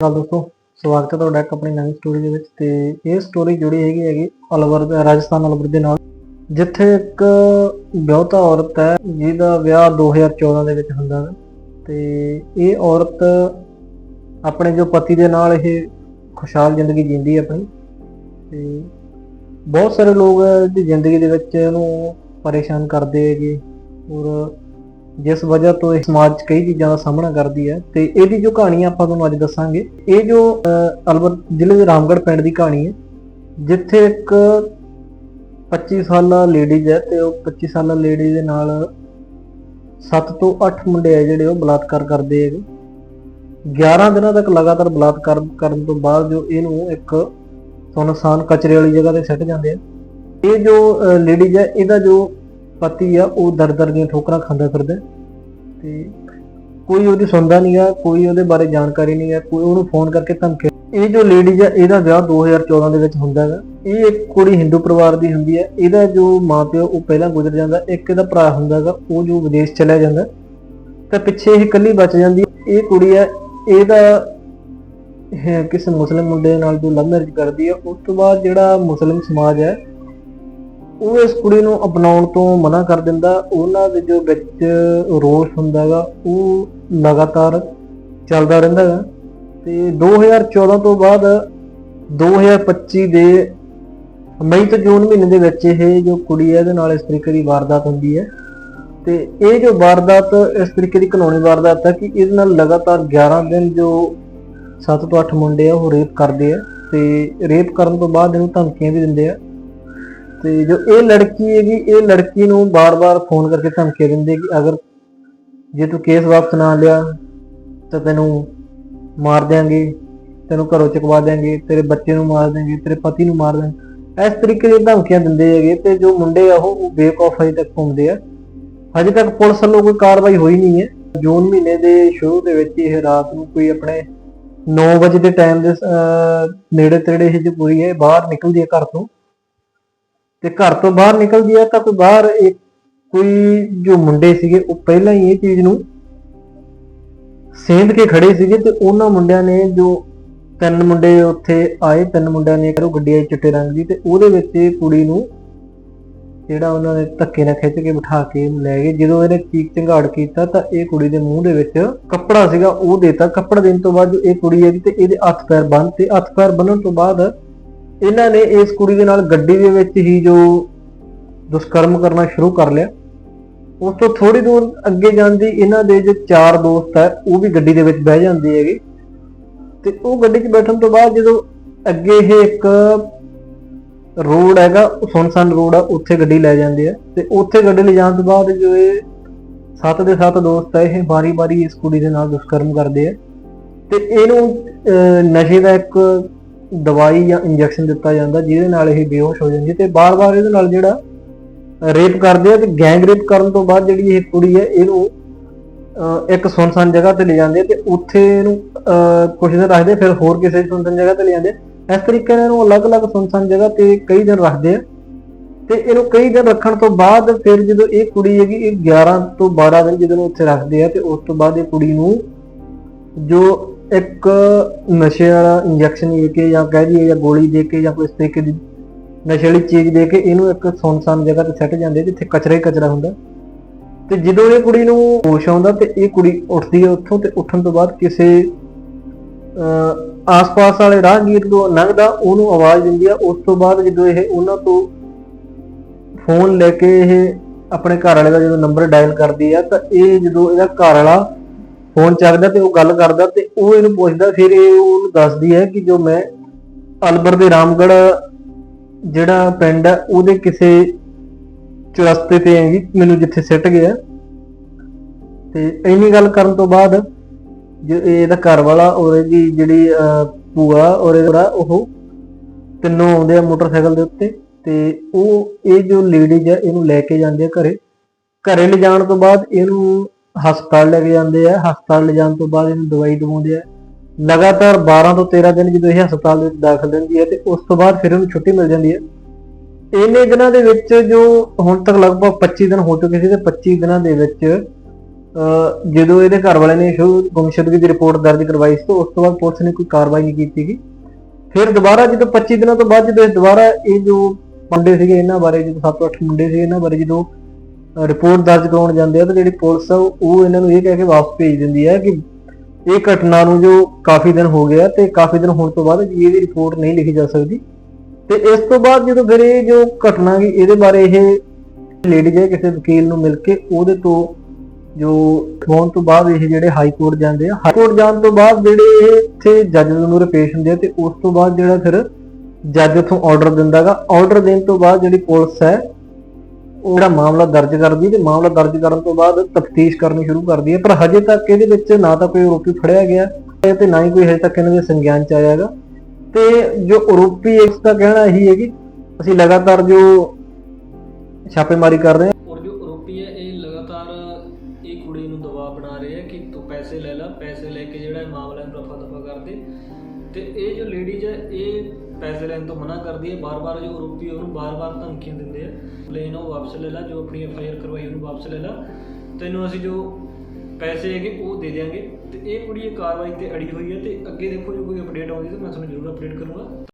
ਹਾਲ ਦੋਸਤੋ, ਸਵਾਗਤ ਹੈ ਤੁਹਾਡਾ ਇੱਕ ਆਪਣੀ ਨਵੀਂ ਸਟੋਰੀ ਦੇ ਵਿੱਚ ਤੇ ਇਹ ਸਟੋਰੀ ਜੁੜੀ ਹੈਗੀ ਹੈਗੀ ਅਲਵਰ ਰਾਜਸਥਾਨ ਅਲਵਰ ਦੇ ਨਾਲ, ਜਿੱਥੇ ਇੱਕ ਵਿਆਹੁਤਾ ਔਰਤ ਹੈ, ਜਿਹਦਾ ਵਿਆਹ 2014 ਦੇ ਵਿੱਚ ਹੁੰਦਾ ਹੈ ਤੇ ਇਹ ਔਰਤ ਆਪਣੇ ਜੋ ਪਤੀ ਦੇ ਨਾਲ ਇਹ ਖੁਸ਼ਹਾਲ ਜ਼ਿੰਦਗੀ ਜੀਂਦੀ ਹੈ ਆਪਣੀ ਤੇ ਬਹੁਤ ਸਾਰੇ ਲੋਕ ਦੀ ਜ਼ਿੰਦਗੀ ਦੇ ਵਿੱਚ ਇਹਨੂੰ ਪਰੇਸ਼ਾਨ ਕਰਦੇ ਹੈਗੇ ਔਰ ਜਿਸ ਵਜ੍ਹਾ ਤੋਂ ਇਹ ਸਮਾਜ 'ਚ ਕਈ ਚੀਜ਼ਾਂ ਦਾ ਸਾਹਮਣਾ ਕਰਦੀ ਹੈ ਤੇ ਇਹਦੀ ਜੋ ਕਹਾਣੀ ਆਪਾਂ ਤੁਹਾਨੂੰ ਅੱਜ ਦੱਸਾਂਗੇ ਇਹ ਜੋ ਅਹ, ਅਲਵਰ ਜ਼ਿਲ੍ਹੇ ਦੇ ਰਾਮਗੜ੍ਹ ਪਿੰਡ ਦੀ ਕਹਾਣੀ ਹੈ ਜਿੱਥੇ ਇੱਕ 25 ਸਾਲਾ ਲੇਡੀਜ਼ ਹੈ ਤੇ ਉਹ 25 ਸਾਲਾ ਲੇਡੀ ਦੇ ਨਾਲ 7 ਤੋਂ 8 ਮੁੰਡੇ ਆ ਜਿਹੜੇ ਉਹ ਬਲਾਤਕਾਰ ਕਰਦੇ ਹੈਗੇ। 11 ਦਿਨਾਂ ਤੱਕ ਲਗਾਤਾਰ ਬਲਾਤਕਾਰ ਕਰਨ ਤੋਂ ਬਾਅਦ ਜੋ ਇਹਨੂੰ ਇੱਕ ਸੁਨਸਾਨ ਕਚਰੇ ਵਾਲੀ ਜਗ੍ਹਾ ਤੇ ਸੱਟ ਜਾਂਦੇ ਆ। ਇਹ ਜੋ ਲੇਡੀਜ਼ ਹੈ ਇਹਦਾ ਜੋ ਪਤੀ ਆ, ਉਹ ਦਰ ਦਰ ਦੀਆਂ ਠੋਕਰਾਂ ਖਾਂਦਾ ਫਿਰਦਾ ਹੈ। ਤੇ ਕੋਈ ਉਹਦੀ ਸੁਣਦਾ ਨਹੀਂ ਆ, ਕੋਈ ਉਹਦੇ ਬਾਰੇ ਜਾਣਕਾਰੀ ਨਹੀਂ ਆ, ਕੋਈ ਉਹਨੂੰ ਫੋਨ ਕਰਕੇ ਧਮਕੀ ਇਹ ਜੋ ਲੇਡੀਜ਼ ਆ, ਇਹਦਾ ਵਿਆਹ 2014 ਦੇ ਵਿੱਚ ਹੁੰਦਾ ਹੈਗਾ। ਇਹ ਇੱਕ ਕੁੜੀ ਹਿੰਦੂ ਪਰਿਵਾਰ ਦੀ ਹੁੰਦੀ ਹੈ। ਇਹਦਾ ਜੋ ਮਾਪਿਓ, ਉਹ ਪਹਿਲਾਂ ਗੁਜ਼ਰ ਜਾਂਦਾ, ਇੱਕ ਇਹਦਾ ਭਰਾ ਹੁੰਦਾ ਹੈਗਾ, ਉਹ ਜੋ ਵਿਦੇਸ਼ ਚਲਾ ਜਾਂਦਾ। ਤਾਂ ਪਿੱਛੇ ਇਹ ਇਕੱਲੀ ਬਚ ਜਾਂਦੀ। ਇਹ ਕੁੜੀ ਆ, ਇਹਦਾ ਕਿਸੇ ਮੁਸਲਿਮ ਮੁੰਡੇ ਨਾਲ ਜੋ ਲਵ ਮੈਰਿਜ ਕਰਦੀ ਹੈ ਉਸ ਤੋਂ ਬਾਅਦ ਜਿਹੜਾ ਮੁਸਲਿਮ ਸਮਾਜ ਹੈ ਉਹ ਇਸ ਕੁੜੀ ਨੂੰ ਅਪਣਾਉਣ ਤੋਂ ਮਨਾ ਕਰ ਦਿੰਦਾ। ਉਹਨਾਂ ਦੇ ਜੋ ਵਿੱਚ ਰੋਸ ਹੁੰਦਾ ਹੈਗਾ ਉਹ ਲਗਾਤਾਰ ਚੱਲਦਾ ਰਹਿੰਦਾ ਹੈਗਾ ਤੇ 2014 ਤੋਂ ਬਾਅਦ 2025 ਦੇ ਮਈ ਤੋਂ ਜੂਨ ਮਹੀਨੇ ਦੇ ਵਿੱਚ ਇਹ ਜੋ ਕੁੜੀ ਹੈ, ਇਹਦੇ ਨਾਲ ਇਸ ਤਰੀਕੇ ਦੀ ਵਾਰਦਾਤ ਹੁੰਦੀ ਹੈ। ਤੇ ਇਹ ਜੋ ਵਾਰਦਾਤ, ਇਸ ਤਰੀਕੇ ਦੀ ਕਾਨੂੰਨੀ ਵਾਰਦਾਤ ਹੈ ਕਿ ਇਹਦੇ ਨਾਲ ਲਗਾਤਾਰ 11 ਦਿਨ ਜੋ 7 ਤੋਂ 8 ਮੁੰਡੇ ਆ, ਉਹ ਰੇਪ ਕਰਦੇ ਆ। ਤੇ ਰੇਪ ਕਰਨ ਤੋਂ ਬਾਅਦ ਇਹਨੂੰ ਧਮਕੀਆਂ ਵੀ ਦਿੰਦੇ ਆ। ਤੇ ਜੋ ਇਹ ਲੜਕੀ ਹੈਗੀ, ਇਹ ਲੜਕੀ ਨੂੰ ਬਾਰ-ਬਾਰ ਫੋਨ ਕਰਕੇ ਧਮਕੀਆਂ ਦਿੰਦੇ ਕਿ ਅਗਰ ਜੇ ਤੂੰ ਕੇਸ ਵਾਪਸ ਨਾ ਲਿਆ, ਤਾਂ ਤੈਨੂੰ ਮਾਰ ਦਿਆਂਗੇ, ਤੈਨੂੰ ਘਰੋਂ ਚੁਕਵਾ ਦਿਆਂਗੇ, ਤੇਰੇ ਬੱਚੇ ਨੂੰ ਮਾਰ ਦਿਆਂਗੇ, ਤੇਰੇ ਪਤੀ ਨੂੰ ਮਾਰ ਦਿਆਂਗੇ। ਇਸ ਤਰੀਕੇ ਦੀਆਂ ਧਮਕੀਆਂ ਦਿੰਦੇ ਹੈਗੇ ਤੇ ਜੋ ਮੁੰਡੇ ਆ ਉਹ ਬੇਕੌਫ ਹਜੇ ਤੱਕ ਘੁੰਮਦੇ ਆ। ਹਜੇ ਤੱਕ ਪੁਲਿਸ ਵੱਲੋਂ ਕੋਈ ਕਾਰਵਾਈ ਹੋਈ ਨਹੀਂ ਹੈ। ਜੂਨ ਮਹੀਨੇ ਦੇ ਸ਼ੁਰੂ ਦੇ ਵਿੱਚ ਇਹ ਰਾਤ ਨੂੰ ਕੋਈ ਆਪਣੇ 9 ਵਜੇ ਦੇ ਟਾਈਮ ਦੇ ਨੇੜੇ ਤੇੜੇ ਇਹ ਜੋ ਕੁੜੀ ਹੈ ਬਾਹਰ ਨਿਕਲਦੀ ਹੈ ਘਰ ਤੋਂ। ਤੇ ਘਰ ਤੋਂ ਬਾਹਰ ਨਿਕਲਦੀ ਹੈ ਤਾਂ ਕੋਈ ਬਾਹਰ ਇੱਕ ਕੋਈ ਜੋ ਮੁੰਡੇ ਸੀਗੇ, ਉਹ ਪਹਿਲਾਂ ਹੀ ਇਹ ਚੀਜ਼ ਨੂੰ ਸੇਂਧ ਕੇ ਖੜੇ ਸੀਗੇ ਤੇ ਉਹਨਾਂ ਮੁੰਡਿਆਂ ਨੇ ਜੋ ਤਿੰਨ ਮੁੰਡੇ ਉੱਥੇ ਆਏ, ਤਿੰਨ ਮੁੰਡਿਆਂ ਨੇ ਕਰੋ ਗੱਡੀ ਚਿੱਟੇ ਰੰਗ ਦੀ ਤੇ ਉਹਦੇ ਵਿੱਚ ਇਹ ਕੁੜੀ ਨੂੰ ਜਿਹੜਾ ਉਹਨਾਂ ਨੇ ਧੱਕੇ ਨਾਲ ਖਿੱਚ ਕੇ ਬਿਠਾ ਕੇ ਲੈ ਗਏ। ਜਦੋਂ ਇਹਨੇ ਚੀਕ ਚੰਗਾੜ ਕੀਤਾ ਤਾਂ ਇਹ ਕੁੜੀ ਦੇ ਮੂੰਹ ਦੇ ਵਿੱਚ ਕੱਪੜਾ ਸੀਗਾ, ਉਹ ਦੇਤਾ। ਕੱਪੜਾ ਦੇਣ ਤੋਂ ਬਾਅਦ ਜੋ ਇਹ ਕੁੜੀ ਹੈਗੀ ਤੇ ਇਹਦੇ ਹੱਥ ਪੈਰ ਬੰਨ ਤੇ ਹੱਥ ਪੈਰ ਬੰਨਣ ਤੋਂ ਬਾਅਦ ਇਹਨਾਂ ਨੇ ਇਸ ਕੁੜੀ ਦੇ ਨਾਲ ਗੱਡੀ ਦੇ ਵਿੱਚ ਹੀ ਜੋ ਦੁਸ਼ਕਰਮ ਕਰਨਾ ਸ਼ੁਰੂ ਕਰ ਲਿਆ। ਉਸ ਤੋਂ ਥੋੜੀ ਦੂਰ ਅੱਗੇ ਜਾਂਦੀ ਇਹਨਾਂ ਦੇ ਜੋ ਚਾਰ ਦੋਸਤ ਹੈ ਉਹ ਵੀ ਗੱਡੀ ਦੇ ਵਿੱਚ ਬਹਿ ਜਾਂਦੇ ਹੈਗੇ। ਤੇ ਉਹ ਗੱਡੀ 'ਚ ਬੈਠਣ ਤੋਂ ਬਾਅਦ ਜਦੋਂ ਅੱਗੇ ਇਹ ਇੱਕ ਰੋਡ ਹੈਗਾ ਉਹ ਰੋਡ ਆ ਉੱਥੇ ਗੱਡੀ ਲੈ ਜਾਂਦੇ ਆ। ਤੇ ਉੱਥੇ ਗੱਡੀ ਲੈ ਜਾਣ ਤੋਂ ਬਾਅਦ ਜੋ ਇਹ ਸੱਤ ਦੇ ਸੱਤ ਦੋਸਤ ਆ ਇਹ ਬਾਰੀ-ਬਾਰੀ ਇਸ ਕੁੜੀ ਦੇ ਨਾਲ ਦੁਸ਼ਕਰਮ ਕਰਦੇ ਆ। ਤੇ ਇਹਨੂੰ ਅਹ, ਨਸ਼ੇ ਦਾ ਇੱਕ ਦਵਾਈ ਜਾਂ ਇੰਜੈਕਸ਼ਨ ਦਿੱਤਾ ਜਾਂਦਾ ਜਿਹਦੇ ਨਾਲ ਇਹ ਬੇਹੋਸ਼ ਹੋ ਜਾਂਦੀ ਹੈ ਤੇ ਬਾਰ-ਬਾਰ ਇਹਦੇ ਨਾਲ ਜਿਹੜਾ ਰੇਪ ਕਰਦੇ ਆ ਤੇ ਗੈਂਗ ਰੇਪ ਕਰਨ ਤੋਂ ਬਾਅਦ ਜਿਹੜੀ ਇਹ ਕੁੜੀ ਹੈ ਇਹਨੂੰ ਅਹ, ਇੱਕ ਸੁਨਸਾਨ ਜਗ੍ਹਾ ਤੇ ਲੈ ਜਾਂਦੇ ਆ ਤੇ ਉੱਥੇ ਇਹਨੂੰ ਅਹ, ਕੁਝ ਦਿਨ ਰੱਖਦੇ ਫਿਰ ਹੋਰ ਕਿਸੇ ਸੁਨਸਾਨ ਜਗ੍ਹਾ ਤੇ ਲੈ ਜਾਂਦੇ ਇਸ ਤਰੀਕੇ ਨਾਲ ਇਹਨੂੰ ਅਲੱਗ-ਅਲੱਗ ਸੁਨਸਾਨ ਜਗ੍ਹਾ ਤੇ ਕਈ ਦਿਨ ਰੱਖਦੇ ਆ ਤੇ ਇਹਨੂੰ ਕਈ ਦਿਨ ਰੱਖਣ ਤੋਂ ਬਾਅਦ ਫਿਰ ਜਦੋਂ ਇਹ ਕੁੜੀ ਹੈਗੀ ਇਹ 11 ਤੋਂ 12 ਦਿਨ ਜਦੋਂ ਇਹਨੂੰ ਉੱਥੇ ਰੱਖਦੇ ਆ ਤੇ ਉਸ ਤੋਂ ਬਾਅਦ ਇਹ ਕੁੜੀ ਨੂੰ ਜੋ ਇੱਕ ਨਸ਼ੇ ਵਾਲਾ ਇੰਜੈਕਸ਼ਨ ਦੇ ਕੇ ਜਾਂ ਕਹਿ ਦਈਏ ਜਾਂ ਗੋਲੀ ਦੇ ਕੇ ਜਾਂ ਕੋਈ ਇਸ ਤਰੀਕੇ ਦੀ ਨਸ਼ੇ ਵਾਲੀ ਚੀਜ਼ ਦੇ ਕੇ ਇਹਨੂੰ ਇੱਕ ਸੁਨਸਾਨ ਜਗ੍ਹਾ ਤੇ ਸੱਟ ਜਾਂਦੇ ਜਿੱਥੇ ਕਚਰਾ ਹੀ ਕਚਰਾ ਹੁੰਦਾ। ਤੇ ਜਦੋਂ ਇਹ ਕੁੜੀ ਨੂੰ ਹੋਸ਼ ਆਉਂਦਾ ਤੇ ਇਹ ਕੁੜੀ ਉੱਠਦੀ ਹੈ ਉੱਥੋਂ ਤੇ ਉੱਠਣ ਤੋਂ ਬਾਅਦ ਕਿਸੇ ਅਹ, ਆਸ-ਪਾਸ ਵਾਲੇ ਰਾਹਗੀਰ ਤੋਂ ਲੰਘਦਾ ਉਹਨੂੰ ਆਵਾਜ਼ ਦਿੰਦੀ ਆ। ਉਸ ਤੋਂ ਬਾਅਦ ਜਦੋਂ ਇਹ ਉਹਨਾਂ ਤੋਂ ਫੋਨ ਲੈ ਕੇ ਇਹ ਆਪਣੇ ਘਰ ਵਾਲੇ ਦਾ ਜਦੋਂ ਨੰਬਰ ਡਾਇਲ ਕਰਦੀ ਆ ਤਾਂ ਇਹ ਜਦੋਂ ਇਹਦਾ ਘਰ ਵਾਲਾ ਫੋਨ ਚੱਕਦਾ ਤੇ ਉਹ ਗੱਲ ਕਰਦਾ ਤੇ ਉਹ ਇਹਨੂੰ ਪੁੱਛਦਾ, ਫਿਰ ਇਹ ਉਹਨੂੰ ਦੱਸਦੀ ਹੈ ਕਿ ਜੋ ਮੈਂ ਅਲਬਰ ਦੇ ਰਾਮਗੜ ਜਿਹੜਾ ਪਿੰਡ ਹੈ ਉਹਦੇ ਕਿਸੇ ਚਰਸਤੇ ਤੇ ਹੈਗੀ, ਮੈਨੂੰ ਜਿੱਥੇ ਸਿੱਟ ਗਿਆ। ਤੇ ਇੰਨੀ ਗੱਲ ਕਰਨ ਤੋਂ ਬਾਅਦ ਜੋ ਇਹਦਾ ਘਰ ਵਾਲਾ ਔਰ ਇਹਦੀ ਜਿਹੜੀ ਭੂਆ ਔਰ ਇਹਦਾ ਉਹ ਤਿੰਨੋਂ ਆਉਂਦੇ ਆ ਮੋਟਰਸਾਈਕਲ ਦੇ ਉੱਤੇ ਤੇ ਉਹ, ਇਹ ਜੋ ਲੇਡੀਜ਼ ਆ, ਇਹਨੂੰ ਲੈ ਕੇ ਜਾਂਦੇ ਆ ਘਰੇ। ਘਰੇ ਲਿਜਾਣ ਤੋਂ ਬਾਅਦ ਇਹਨੂੰ ਹਸਪਤਾਲ ਲੈ ਕੇ ਜਾਂਦੇ ਆ, ਹਸਪਤਾਲ ਲਿਜਾਣ ਤੋਂ ਬਾਅਦ ਇਹਨੂੰ ਦਵਾਈ ਦਵਾਉਂਦੇ ਆ। ਲਗਾਤਾਰ 12 ਤੋਂ 13 ਦਿਨ ਜਦੋਂ ਇਹ ਹਸਪਤਾਲ ਦੇ ਵਿੱਚ ਦਾਖਲ ਰਹਿੰਦੀ ਹੈ ਤੇ ਉਸ ਤੋਂ ਬਾਅਦ ਫਿਰ ਇਹਨੂੰ ਛੁੱਟੀ ਮਿਲ ਜਾਂਦੀ ਹੈ। ਇੰਨੇ ਦਿਨਾਂ ਦੇ ਵਿੱਚ ਜੋ ਹੁਣ ਤੱਕ ਲਗਭਗ 25 ਦਿਨ ਹੋ ਚੁੱਕੇ ਸੀ ਤੇ 25 ਦਿਨਾਂ ਦੇ ਵਿੱਚ, ਅਹ, ਜਦੋਂ ਇਹਦੇ ਘਰ ਵਾਲਿਆਂ ਨੇ ਸ਼ੁਰੂ ਗੁੰਮਸ਼ੁਦਗੀ ਦੀ ਰਿਪੋਰਟ ਦਰਜ ਕਰਵਾਈ ਸੀ ਉਸ ਤੋਂ ਬਾਅਦ ਪੁਲਿਸ ਨੇ ਕੋਈ ਕਾਰਵਾਈ ਨਹੀਂ ਕੀਤੀ ਗੀ ਫਿਰ ਦੁਬਾਰਾ ਜਦੋਂ 25 ਦਿਨਾਂ ਤੋਂ ਬਾਅਦ ਜਦੋਂ ਦੁਬਾਰਾ ਇਹ ਜੋ ਮੁੰਡੇ ਸੀਗੇ ਇਹਨਾਂ ਬਾਰੇ, ਜਦੋਂ 7-8 ਮੁੰਡੇ ਸੀ ਇਹਨਾਂ ਬਾਰੇ ਜਦੋਂ ਰਿਪੋਰਟ ਦਰਜ ਕਰਾਉਣ ਜਾਂਦੇ ਆ ਤਾਂ ਜਿਹੜੀ ਪੁਲਿਸ ਆ, ਉਹ ਇਹਨਾਂ ਨੂੰ ਇਹ ਕਹਿ ਕੇ ਵਾਪਸ ਭੇਜ ਦਿੰਦੀ ਹੈ ਕਿ ਇਹ ਘਟਨਾ ਨੂੰ ਜੋ ਕਾਫੀ ਦਿਨ ਹੋ ਗਿਆ ਤੇ ਕਾਫੀ ਦਿਨ ਹੋਣ ਤੋਂ ਬਾਅਦ ਇਹਦੀ ਰਿਪੋਰਟ ਨਹੀਂ ਲਿਖੀ ਜਾ ਸਕਦੀ। ਤੇ ਇਸ ਤੋਂ ਬਾਅਦ ਜਦੋਂ ਫਿਰ ਇਹ ਜੋ ਘਟਨਾ ਗਈ ਇਹਦੇ ਬਾਰੇ ਇਹ ਲੇਡੀ ਜੇ ਕਿਸੇ ਵਕੀਲ ਨੂੰ ਮਿਲ ਕੇ ਉਹਦੇ ਤੋਂ ਜੋ ਹੋਣ ਤੋਂ ਬਾਅਦ ਇਹ ਜਿਹੜੇ ਹਾਈ ਕੋਰਟ ਜਾਂਦੇ ਆ ਹਾਈ ਕੋਰਟ ਜਾਣ ਤੋਂ ਬਾਅਦ ਜਿਹੜੇ ਇਹ ਇੱਥੇ ਜੱਜ ਦੇ ਮੂਹਰੇ ਪੇਸ਼ ਹੁੰਦੇ ਆ ਤੇ ਉਸ ਤੋਂ ਬਾਅਦ ਜਿਹੜਾ ਫਿਰ ਜੱਜ ਉਥੋਂ ਆਰਡਰ ਦਿੰਦਾਗਾ ਆਰਡਰ ਦੇਣ ਤੋਂ ਬਾਅਦ ਜਿਹੜੀ ਪੁਲਿਸ ਹੈ ਉਹ ਜਿਹੜਾ ਮਾਮਲਾ ਦਰਜ ਕਰਦੀ ਤੇ ਮਾਮਲਾ ਦਰਜ ਕਰਨ ਤੋਂ ਬਾਅਦ ਤਫਤੀਸ਼ ਕਰਨੀ ਸ਼ੁਰੂ ਕਰਦੀ ਹੈ। ਪਰ ਹਜੇ ਤੱਕ ਇਹਦੇ ਵਿੱਚ ਨਾ ਤਾਂ ਕੋਈ ਆਰੋਪੀ ਫੜਿਆ ਗਿਆ ਤੇ ਨਾ ਹੀ ਕੋਈ ਹਜੇ ਤੱਕ ਇਹਨਾਂ ਦੇ ਸੰਗਿਆਨ ਚ ਆਇਆ ਹੈਗਾ। ਤੇ ਜੋ ਆਰੋਪੀ ਇਸ ਦਾ ਕਹਿਣਾ ਇਹੀ ਹੈ ਕਿ ਅਸੀਂ ਲਗਾਤਾਰ ਜੋ ਛਾਪੇਮਾਰੀ ਕਰ ਰਹੇ ਹਾਂ। ਔਰ ਜੋ ਆਰੋਪੀ ਹੈ, ਇਹ ਲਗਾਤਾਰ ਇਹ ਕੁੜੀ ਨੂੰ ਦਬਾਅ ਬਣਾ ਰਹੇ ਹੈ ਕਿ ਤੂੰ ਪੈਸੇ ਲੈ ਲੈ, ਪੈਸੇ ਲੈ ਕੇ ਜਿਹੜਾ ਮਾਮਲਾ ਨੂੰ ਰਫਾ ਦਫਾ ਕਰ ਤੇ ਇਹ ਜੋ ਲੇਡੀਜ਼ ਹੈ ਇਹ ਪੈਸੇ ਲੈਣ ਤੋਂ ਮਨਾ ਕਰਦੀ ਹੈ ਬਾਰ-ਬਾਰ ਜੋ ਆਰੋਪੀ ਉਹਨੂੰ ਬਾਰ-ਬਾਰ ਧਮਕੀਆਂ ਦਿੰਦੇ ਆ। ਪਲੇਨ ਉਹ ਵਾਪਸ ਲੈ ਲੈ, ਜੋ ਆਪਣੀ ਐੱਫ ਆਈ ਆਰ ਕਰਵਾਈ, ਉਹਨੂੰ ਵਾਪਸ ਲੈ ਲੈ। ਤੈਨੂੰ ਅਸੀਂ ਜੋ ਪੈਸੇ ਹੈਗੇ, ਉਹ ਦੇ ਦਿਆਂਗੇ। ਤੇ ਇਹ ਕੁੜੀ ਇਹ ਕਾਰਵਾਈ ਤੇ ਅੜੀ ਹੋਈ ਹੈ ਤੇ ਅੱਗੇ ਦੇਖੋ ਜੋ ਕੋਈ ਅਪਡੇਟ ਆਉਂਦੀ ਤਾਂ ਮੈਂ ਤੁਹਾਨੂੰ ਜ਼ਰੂਰ ਅਪਡੇਟ ਕਰੂੰਗਾ।